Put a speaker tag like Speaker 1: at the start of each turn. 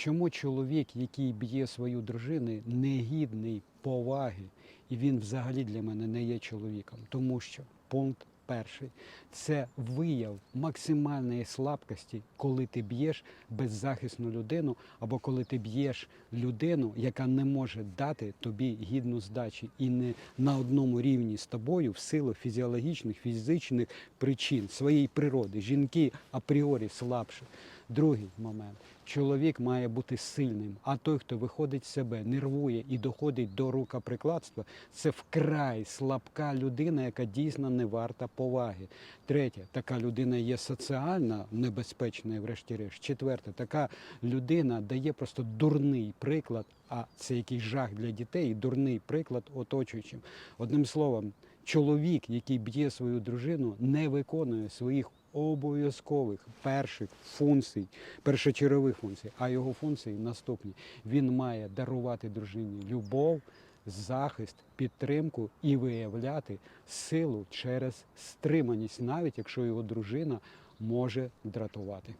Speaker 1: Чому чоловік, який б'є свою дружину, не гідний поваги, і він взагалі для мене не є чоловіком? Тому що пункт перший це вияв максимальної слабкості, коли ти б'єш беззахисну людину, або коли ти б'єш людину, яка не може дати тобі гідну здачі і не на одному рівні з тобою в силу фізіологічних, фізичних причин своєї природи. Жінки апріорі слабші. Другий момент. Чоловік має бути сильним, а той, хто виходить з себе, нервує і доходить до рукоприкладства, це вкрай слабка людина, яка дійсно не варта поваги. Третє, така людина є соціально небезпечною, врешті-решт. Четверте, така людина дає просто дурний приклад, а це якийсь жах для дітей, дурний приклад оточуючим. Одним словом, чоловік, який б'є свою дружину, не виконує своїх обов'язкових перших функцій, першочергових функцій, а його функції наступні. Він має дарувати дружині любов, захист, підтримку і виявляти силу через стриманість, навіть якщо його дружина може дратувати.